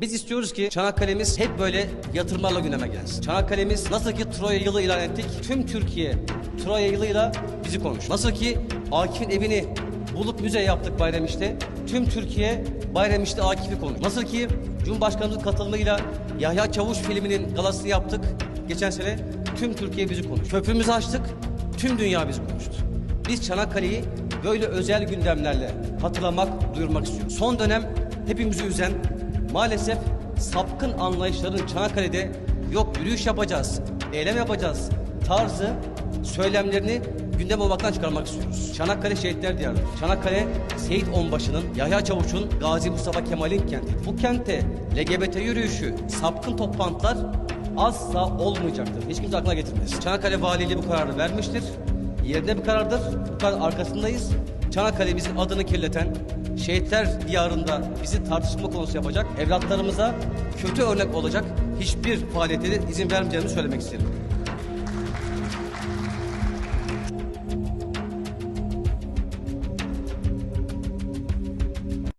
Biz istiyoruz ki Çanakkale'miz hep böyle yatırımlarla gündeme gelsin. Çanakkale'miz nasıl ki Troya yılı ilan ettik, tüm Türkiye Troya yılıyla bizi konuş. Nasıl ki Akif'in evini bulup müze yaptık Bayramiş'te, tüm Türkiye Bayramiş'te Akif'i konuş. Nasıl ki Cumhurbaşkanımızın katılımıyla Yahya Çavuş filminin galasını yaptık geçen sene, tüm Türkiye bizi konuş. Köprümüzü açtık, tüm dünya bizi konuştu. Biz Çanakkale'yi böyle özel gündemlerle hatırlamak, duyurmak istiyoruz. Son dönem hepimizi üzen, maalesef sapkın anlayışların Çanakkale'de yok yürüyüş yapacağız, eylem yapacağız tarzı söylemlerini gündem olmaktan çıkarmak istiyoruz. Çanakkale Şehitler Diyarı. Çanakkale Seyit Onbaşı'nın, Yahya Çavuş'un, Gazi Mustafa Kemal'in kenti. Bu kentte LGBT yürüyüşü, sapkın toplantılar asla olmayacaktır. Hiç kimse aklına getirmez. Çanakkale Valiliği bu kararı vermiştir. Yerinde bir karardır. Bu karar arkasındayız. Çanakkale'mizin adını kirleten, şehitler diyarında bizi tartışma konusu yapacak, evlatlarımıza kötü örnek olacak hiçbir faaliyete izin vermeyeceğimi söylemek isterim.